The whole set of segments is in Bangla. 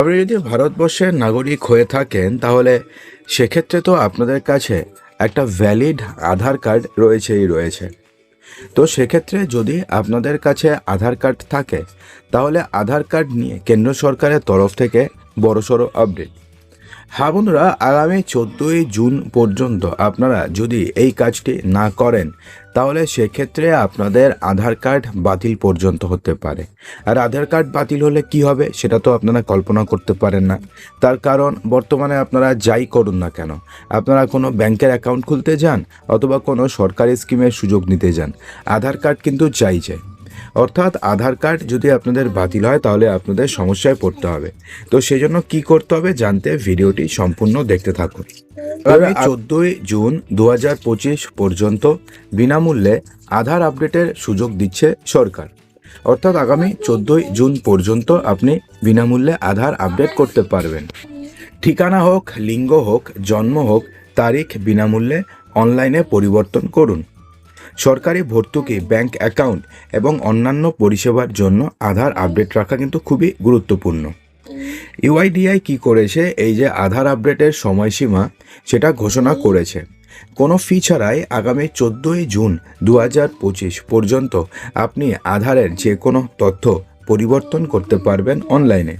আপনি যদি ভারতবর্ষের নাগরিক হয়ে থাকেন, তাহলে সেক্ষেত্রে তো আপনাদের কাছে একটা ভ্যালিড আধার কার্ড রয়েছেই রয়েছে। তো সেক্ষেত্রে যদি আপনাদের কাছে আধার কার্ড থাকে, তাহলে আধার কার্ড নিয়ে কেন্দ্র সরকারের তরফ থেকে বড়সড় আপডেট হ্যাঁ বন্ধুরা, আগামী চোদ্দোই জুন পর্যন্ত আপনারা যদি এই কাজটি না করেন, তাহলে সেক্ষেত্রে আপনাদের আধার কার্ড বাতিল পর্যন্ত হতে পারে। আর আধার কার্ড বাতিল হলে কি হবে সেটা তো আপনারা কল্পনা করতে পারেন না। তার কারণ, বর্তমানে আপনারা যাই করুন না কেন, আপনারা কোনো ব্যাংকের অ্যাকাউন্ট খুলতে যান অথবা কোনো সরকারি স্কিমের সুযোগ নিতে যান। আধার কার্ড কিন্তু চাই চাই অর্থাৎ আধার কার্ড যদি আপনাদের বাতিল হয় তাহলে আপনাদের সমস্যায় পড়তে হবে। তো সেই জন্য কি করতে হবে জানতে ভিডিওটি সম্পূর্ণ দেখতে থাকুন। আগামী চোদ্দোই জুন দু হাজার পঁচিশ পর্যন্ত বিনামূল্যে আধার আপডেটের সুযোগ দিচ্ছে সরকার। অর্থাৎ আগামী চোদ্দোই জুন পর্যন্ত আপনি বিনামূল্যে আধার আপডেট করতে পারবেন। ঠিকানা হোক লিঙ্গ হোক জন্ম হোক তারিখ বিনামূল্যে অনলাইনে পরিবর্তন করুন। সরকারি ভর্তুকি, ব্যাংক অ্যাকাউন্ট এবং অন্যান্য পরিষেবার জন্য আধার আপডেট রাখা কিন্তু খুবই গুরুত্বপূর্ণ। ইউআইডিআই কি করেছে? এই যে আধার আপডেটের সময়সীমা, সেটা ঘোষণা করেছে। কোনো ফি ছাড়াই আগামী চোদ্দোই জুন দু পর্যন্ত আপনি আধারের যে কোনো তথ্য পরিবর্তন করতে পারবেন অনলাইনে।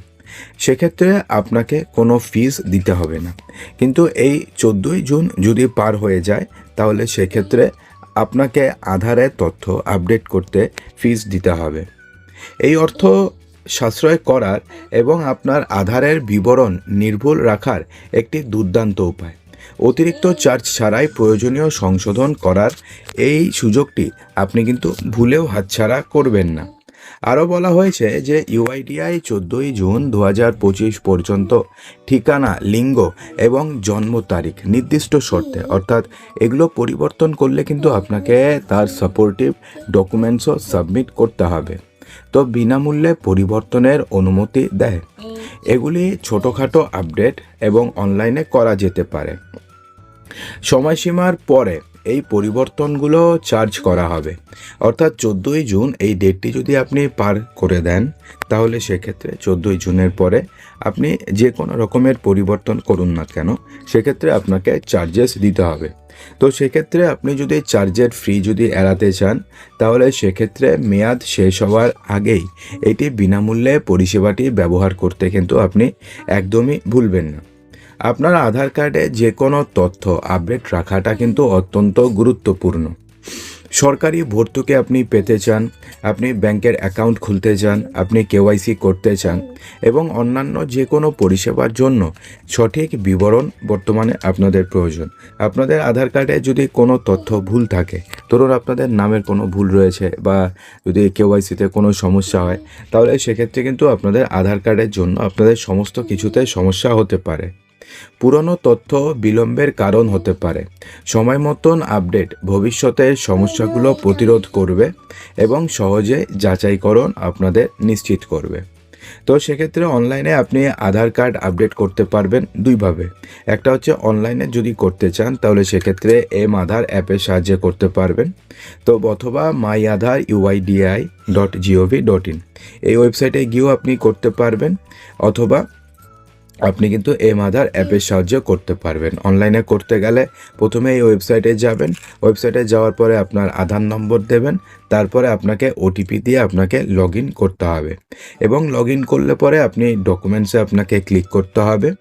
সেক্ষেত্রে আপনাকে কোনো ফিস দিতে হবে না। কিন্তু এই চোদ্দোই জুন যদি পার হয়ে যায়, তাহলে সেক্ষেত্রে আপনাকে আধারের তথ্য আপডেট করতে ফিজ দিতে হবে। এই অর্থ সাশ্রয় করার এবং আপনার আধারের বিবরণ নির্ভুল রাখার একটি দুর্দান্ত উপায়। অতিরিক্ত চার্জ ছাড়াই প্রয়োজনীয় সংশোধন করার এই সুযোগটি আপনি কিন্তু ভুলেও হাতছাড়া করবেন না। আরও বলা হয়েছে যে ইউআইডিআই চোদ্দোই জুন দু পঁচিশ পর্যন্ত ঠিকানা, লিঙ্গ এবং জন্ম তারিখ নির্দিষ্ট শর্তে। অর্থাৎ এগুলো পরিবর্তন করলে কিন্তু আপনাকে তার সাপোর্টিভ ডকুমেন্টসও সাবমিট করতে হবে। তো বিনামূল্যে পরিবর্তনের অনুমতি দেয়। এগুলি ছোটোখাটো আপডেট এবং অনলাইনে করা যেতে পারে। সময়সীমার পরে এই পরিবর্তনগুলো চার্জ করা হবে। অর্থাৎ চোদ্দোই জুন এই ডেটটি যদি আপনি পার করে দেন, তাহলে সেক্ষেত্রে চোদ্দোই জুনের পরে আপনি যে কোনো রকমের পরিবর্তন করুন না কেন, সেক্ষেত্রে আপনাকে চার্জেস দিতে হবে। তো সেক্ষেত্রে আপনি যদি চার্জের ফ্রি যদি এড়াতে চান, তাহলে সেক্ষেত্রে মেয়াদ শেষ হওয়ার আগেই এটি বিনামূল্যে পরিষেবাটি ব্যবহার করতে কিন্তু আপনি একদমই ভুলবেন না। আপনার আধার কার্ডে যে কোনো তথ্য আপডেট রাখাটা কিন্তু অত্যন্ত গুরুত্বপূর্ণ। সরকারি ভর্তুকি আপনি পেতে চান, আপনি ব্যাংকের অ্যাকাউন্ট খুলতে চান, আপনি কেওয়াইসি করতে চান এবং অন্যান্য যে কোনো পরিষেবার জন্য সঠিক বিবরণ বর্তমানে আপনাদের প্রয়োজন। আপনাদের আধার কার্ডে যদি কোনো তথ্য ভুল থাকে, ধরুন আপনাদের নামের কোনো ভুল রয়েছে বা যদি কেওয়াইসিতে কোনো সমস্যা হয়, তাহলে সেক্ষেত্রে কিন্তু আপনাদের আধার কার্ডের জন্য আপনাদের সমস্ত কিছুতে সমস্যা হতে পারে। পুরনো তথ্য বিলম্বের কারণ হতে পারে। সময় মতন আপডেট ভবিষ্যতের সমস্যাগুলো প্রতিরোধ করবে এবং সহজে যাচাইকরণ আপনাদের নিশ্চিত করবে। তো সেক্ষেত্রে অনলাইনে আপনি আধার কার্ড আপডেট করতে পারবেন দুইভাবে। একটা হচ্ছে অনলাইনে যদি করতে চান, তাহলে সেক্ষেত্রে এম আধার অ্যাপের সাহায্যে করতে পারবেন। তো অথবা my Aadhaar UIDAI dot gov dot in. এই ওয়েবসাইটে গিয়েও আপনি করতে পারবেন। অথবা আপনি কিন্তু এম আধার অ্যাপের সাহায্যে করতে পারবেন। অনলাইনে করতে গেলে প্রথমে এই ওয়েবসাইটে যাবেন। ওয়েবসাইটে যাওয়ার পরে আপনার আধার নম্বর দেবেন। তারপরে আপনাকে ওটিপি দিয়ে আপনাকে লগ ইন করতে হবে। এবং লগ ইন করলে পরে আপনি ডকুমেন্টসে আপনাকে ক্লিক করতে হবে।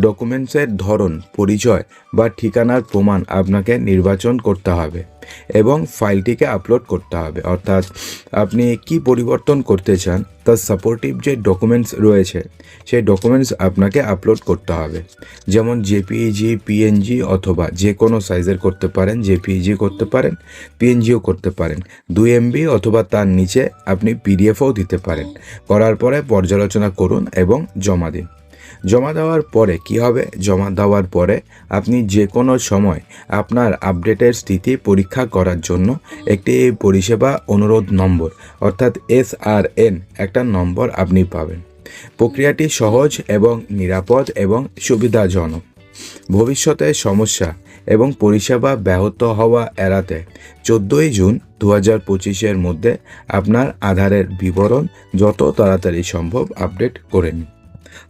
ডকুমেন্টসের ধরন পরিচয় বা ঠিকানার প্রমাণ আপনাকে নির্বাচন করতে হবে। এবং ফাইলটিকে আপলোড করতে হবে। অর্থাৎ আপনি কি পরিবর্তন করতে চান, তার সাপোর্টিভ যে ডকুমেন্টস রয়েছে, সেই ডকুমেন্টস আপনাকে আপলোড করতে হবে। যেমন জেপিইজি পিএনজি অথবা যে কোনো সাইজের করতে পারেন জেপিইজি করতে পারেন পিএনজিও করতে পারেন। দুই এমবি অথবা তার নিচে আপনি পিডিএফও দিতে পারেন। করার পরে পর্যালোচনা করুন এবং জমা দিন। জমা দেওয়ার পরে কি হবে? জমা দেওয়ার পরে আপনি যে কোনো সময় আপনার আপডেটের স্থিতি পরীক্ষা করার জন্য একটি পরিষেবা অনুরোধ নম্বর, অর্থাৎ এস আর এন একটা নম্বর আপনি পাবেন। প্রক্রিয়াটি সহজ এবং নিরাপদ এবং সুবিধাজনক। ভবিষ্যতে সমস্যা এবং পরিষেবা ব্যাহত হওয়া এড়াতে চোদ্দোই জুন দু হাজার পঁচিশের মধ্যে আপনার আধারের বিবরণ যত তাড়াতাড়ি সম্ভব আপডেট করে নিন।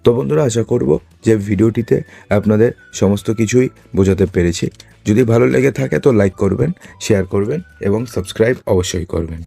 তো বন্ধুরা, আশা করব যে ভিডিওটিতে আপনাদের সমস্ত কিছুই বোঝাতে পেরেছি। যদি ভালো লেগে থাকে তো লাইক করবেন শেয়ার করবেন এবং সাবস্ক্রাইব অবশ্যই করবেন।